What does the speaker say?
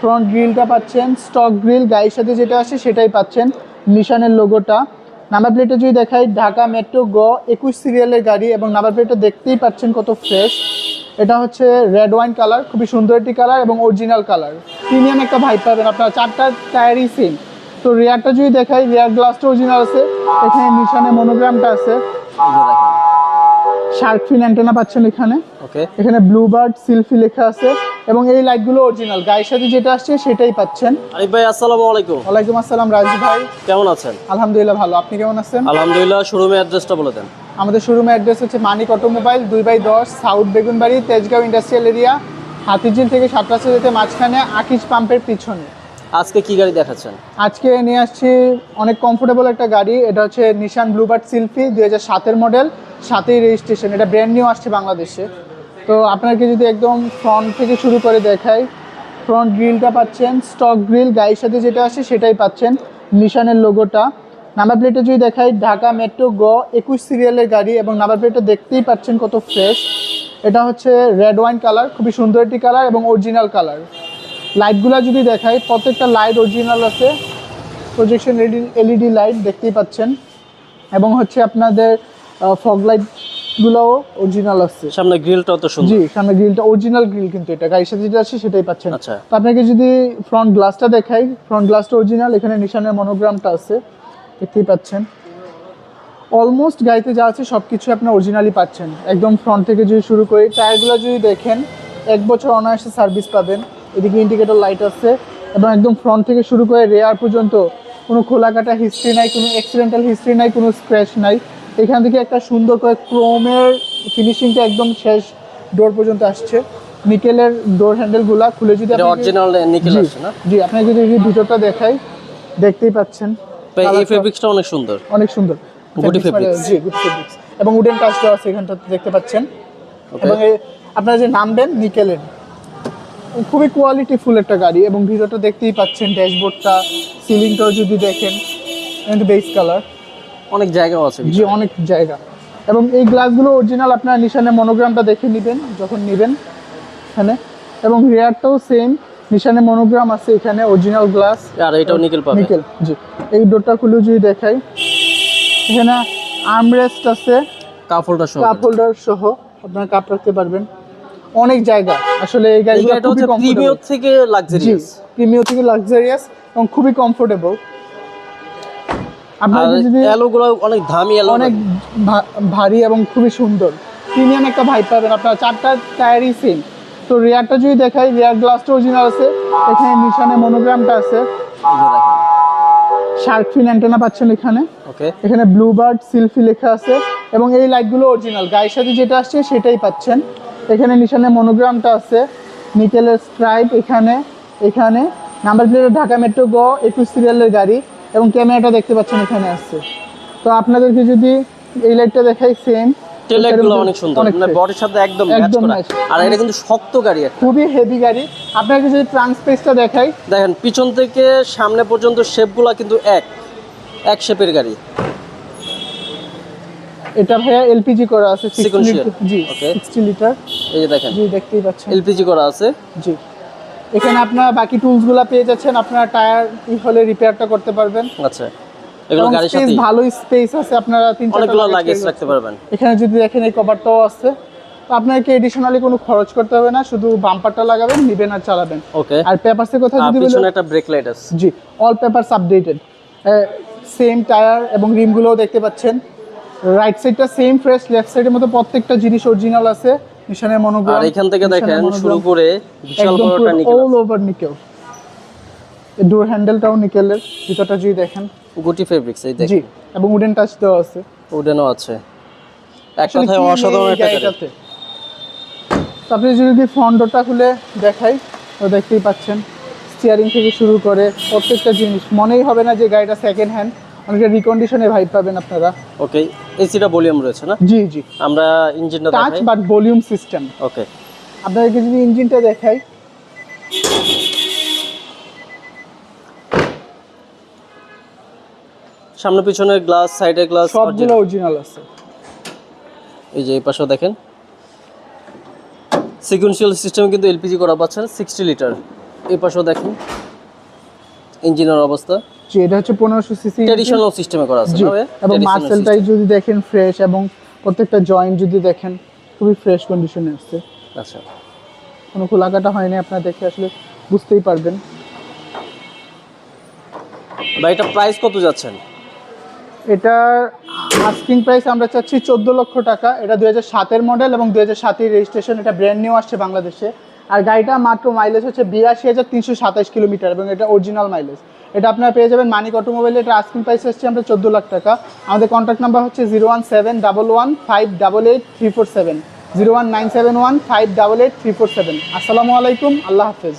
Front গ্রিলটা পাচ্ছেন stock grill গাড়ির সাথে যেটা আসে সেটাই পাচ্ছেন নিশানের লোগোটা নাম্বার প্লেটে যদি দেখাই ঢাকা মেট্রো গ একুশ সিরিয়ালের গাড়ি এবং নাম্বার প্লেটটা দেখতেই পাচ্ছেন কত ফ্রেশ এটা হচ্ছে রেড ওয়াইন কালার খুবই সুন্দর একটি কালার এবং অরিজিনাল কালার প্রিমিয়াম একটা ভাইব পাবেন আপনারা চারটা টায়ারই সেম তো রিয়ারটা যদি দেখাই রিয়ার গ্লাসটা অরিজিনাল আছে এখানে নিশানের মনোগ্রামটা আছে। শার্ক ফিন অ্যান্টেনা পাচ্ছেন এখানে। ওকে এখানে ব্লু বার্ড সিলফি লেখা আছে। এবং এই লাইটগুলো অরিজিনাল গায়ের সাথে যেটা আসছে সেটাই পাচ্ছেন। আরিফ ভাই আসসালামু আলাইকুম। ওয়ালাইকুম আসসালাম রাজু ভাই। কেমন আছেন? আলহামদুলিল্লাহ ভালো। আপনি কেমন আছেন? আলহামদুলিল্লাহ শোরুমের অ্যাড্রেসটা বলে দেন। আমাদের শোরুমের অ্যাড্রেস হচ্ছে মানিক অটোমোবাইল দুই বাই দশ south Begunbari Tejgaon industrial area Hatirjheel থেকে সাতরাস্তা যেতে মাঝখানে আকিস পাম্পের পিছনে। আজকে কি গাড়ি দেখাচ্ছেন? আজকে নিয়ে আসছি অনেক কমফোর্টেবল একটা গাড়ি। এটা হচ্ছে নিশান ব্লুবার্ড সিলফি দুই হাজার সাতের মডেল সাতেই রেজিস্ট্রেশন এটা ব্র্যান্ড নিউ আসছে বাংলাদেশে। তো আপনাকে যদি একদম ফ্রন্ট থেকে শুরু করে দেখাই ফ্রন্ট গ্রিলটা পাচ্ছেন স্টক গ্রিল গায়ের সাথে যেটা আসে সেটাই পাচ্ছেন নিশানের লোগোটা নাম্বার প্লেটে যদি দেখাই, ঢাকা মেট্রো গ একুশ সিরিয়ালের গাড়ি এবং নাম্বার প্লেটটা দেখতেই পাচ্ছেন কত ফ্রেশ এটা হচ্ছে রেড ওয়াইন কালার খুবই সুন্দর একটি কালার এবং অরিজিনাল কালার লাইটগুলো যদি দেখাই, প্রত্যেকটা লাইট অরিজিনাল আছে। প্রজেকশন এলইডি লাইট দেখতেই পাচ্ছেন। এবং হচ্ছে আপনাদের ফগ লাইটগুলোও অরিজিনাল আছে। সামনে গ্রিলটাও তো জি সামনে গ্রিলটা অরিজিনাল গ্রিল কিন্তু এটা। গাড়ির সাথে যেটা আছে সেটাই পাচ্ছেন। আচ্ছা। তো আপনাকে যদি ফ্রন্ট গ্লাসটা দেখাই ফ্রন্ট গ্লাসটা অরিজিনাল এখানে নিশানের মনোগ্রামটা আছে। দেখতেই পাচ্ছেন। অলমোস্ট গাড়িতে যা আছে সব কিছু আপনার অরিজিনালি পাচ্ছেন। একদম ফ্রন্ট থেকে যদি শুরু করি টায়ারগুলো যদি দেখেন এক বছর অনায়াসে সার্ভিস পাবেন। এদিকে ইন্ডিকেটর লাইট আছে। এবং একদম ফ্রন্ট থেকে শুরু করে রেয়ার পর্যন্ত কোনো খোলা কাটা হিস্ট্রি নাই কোনো অ্যাক্সিডেন্টাল হিস্ট্রি নাই কোনো স্ক্র্যাচ নাই। এখান থেকে একটা সুন্দর করে ক্রোমের ফিনিশিংটা একদম শেষ ডোর পর্যন্ত আসছে। নিকেলের ডোর হ্যান্ডেলগুলা খুলে যদি এটা আপনি- অরিজিনাল নিকেল আসছে না? জি আপনাকে যদি এই ভিতরটা দেখাই দেখতেই পাচ্ছেন। এই ফেব্রিক্সটা অনেক সুন্দর। অনেক সুন্দর। Fabrics fabrics. মানে- জি গুড ফেব্রিক্স এবং উডেন দেওয়া আছে এখানটাতে দেখতে পাচ্ছেন। এবং আপনারা যে নামবেন নিকেলের খুবই কোয়ালিটি ফুল একটা গাড়ি এবং ভিতরটা দেখতেই পাচ্ছেন ড্যাশবোর্ডটা সিলিংটাও যদি দেখেন কিন্তু বেস কালার অনেক জায়গাও আছে জি অনেক জায়গা। এবং এই গ্লাসগুলো অরিজিনাল আপনার নিশানের মনোগ্রামটা দেখে নেবেন যখন নেবেন এখানে। এবং রেয়ারটাও সেম নিশানের মনোগ্রাম আছে এখানে অরিজিনাল গ্লাস আর এটাও নিকেল পাবে নিকেল জি। এই ডোরটা খুলে যদি দেখাই। এখানে আর্মরেস্ট আছে। কাপ হোল্ডার সহ। কাপ হোল্ডার সহ আপনারা কাপ রাখতে পারবেন। অনেক জায়গা। আসলে এই গাড়িগুলো গাড়িটা খুবই হচ্ছে প্রিমিয়ার কমফোর্টেবল থেকে লাক্সারিয়াস প্রিমিয়ার থেকে লাক্সারিয়াস এবং খুবই কমফোর্টেবল অ্যালোগুলো অনেক দামি অ্যালো অনেক ভারী এবং খুবই সুন্দর। প্রিমিয়াম একটা ভাইব পাবেন আপনারা চারটা টায়ারই সেম তো রিয়ারটা যদি দেখাই রিয়ার গ্লাসটা অরিজিনাল আছে এখানে নিশানে মনোগ্রামটা আছে। শার্ক ফিন অ্যান্টেনা পাচ্ছেন এখানে। ওকে। এখানে ব্লু বার্ড সিলফি লেখা আছে এবং এই লাইটগুলো অরিজিনাল গায়ের সাথে যেটা আসছে সেটাই পাচ্ছেন। এখানে নিশানে মনোগ্রামটা আছে। নিকেলের স্ট্রাইপ এখানে এখানে। নাম্বার প্লেটের ঢাকা মেট্রো গ একুশ সিরিয়ালের গাড়ি। এবং ক্যামেরাটা দেখতে পাচ্ছেন এখানে আসছে তো আপনাদেরকে যদি এই লাইটটা দেখাই সেম অনেক সুন্দর। মানে বডির সাথে একদম একদম আর এটা কিন্তু শক্ত গাড়ি খুবই হেভি গাড়ি। আপনাকে যদি স্পেসটা দেখাই। দেখেন পিছন থেকে সামনে পর্যন্ত শেপগুলো কিন্তু এক। এক শেপের গাড়ি। এটা ভাইয়া এলপিজি করা আছে 60 Sequential, লিটার জি okay. সিক্সটি লিটার এই যে দেখেন। জি দেখতেই পাচ্ছেন। এলপিজি করা আছে। জি। এখানে আপনারা বাকি টুলসগুলো পেয়ে যাচ্ছেন আপনারা টায়ার ই হলে রিপেয়ারটা করতে পারবেন। আচ্ছা। এগুলো এবং গাড়ির সাথে ভালোই স্পেস আছে আপনারা তিন চারটা লাগেজ পেয়ে রাখতে যাচ্ছেন। পারবেন। এখানে যদি দেখেন এই কভারটাও আছে। আপনাকে এডিশনালি কোনো খরচ করতে হবে না শুধু বাম্পারটা লাগাবেন নিবেন আর চালাবেন। ওকে। আর পেপারসের কথা যদি বলি একটা ব্রেক লাইট আছে। জি all papers updated same tyre এবং রিমগুলোও দেখতে পাচ্ছেন। রাইট সাইডটা সেম ফ্রেশ লেফট সাইডের মতো প্রত্যেকটা জিনিস অরিজিনাল আছে। নিশানের মনোগ্রাম আর এখান থেকে দেখেন শুরু করে বিশাল বড় একটা nickel all over nickel. Door হ্যান্ডেলটাও নিকেলের ভিতরটা যদি দেখেন। গুটি ফেব্রিক্স এই জি এবং উডেন টাচ দেওয়া আছে। উডেনও আছে। এক কথায় অসাধারণ একটা আপনি যদি ফ্রন্ট ডোরটা খুলে দেখাই তো দেখতেই পাচ্ছেন। স্টিয়ারিং থেকে শুরু করে প্রত্যেকটা জিনিস। মনেই হবে না যে গাড়িটা সেকেন্ড হ্যান্ড অনেকটা রিকন্ডিশনে ভাইব পাবেন আপনারা। ওকে এসিটা ভলিউম রয়েছে না? জি জি। আমরা ইঞ্জিনটা touch but volume system okay আপনাদেরকে যদি ইঞ্জিনটা দেখাই। সামনে পিছনে গ্লাস সাইডে গ্লাস সবগুলো অরিজিনাল আছে। এই যে এই পাশেও দেখেন। সিকুয়েন্সিয়াল সিস্টেমে কিন্তু এলপিজি করা পাচ্ছেন সিক্সটি লিটার এই পাশেও দেখেন। ইঞ্জিনের অবস্থা? জি এটা হচ্ছে পনেরোশো সিসি ট্রেডিশনাল সিস্টেমে করা আছে এবং মার্সেলটাই যদি দেখেন ফ্রেশ এবং প্রত্যেকটা জয়েন্ট যদি দেখেন খুবই ফ্রেশ কন্ডিশনে আছে আচ্ছা। কোনো খোলাকাটা হয়নি আপনারা দেখে আসলে বুঝতেই পারবেন। ভাই এটা প্রাইস কত যাচ্ছেন? এটার আস্কিং প্রাইস আমরা চাচ্ছি চোদ্দ লক্ষ টাকা। এটা দুই হাজার সাতের মডেল এবং দুই হাজার সাতের রেজিস্ট্রেশন এটা ব্র্যান্ড নিউ আসছে বাংলাদেশে। আর গাড়িটা মাত্র মাইলেজ হচ্ছে বিরাশি হাজার তিনশো সাতাশ কিলোমিটার এবং এটা অরিজিনাল মাইলেজ এটা আপনারা পেয়ে যাবেন মানিক অটোমোবাইল এটা আস্কিং প্রাইস হচ্ছে আমরা চোদ্দ লাখ টাকা। আমাদের কন্ট্যাক্ট নাম্বার হচ্ছে zero one seven double one five double eight three four seven. Zero one nine seven one five double eight three four seven. আসসালামু আলাইকুম, আল্লাহ হাফেজ।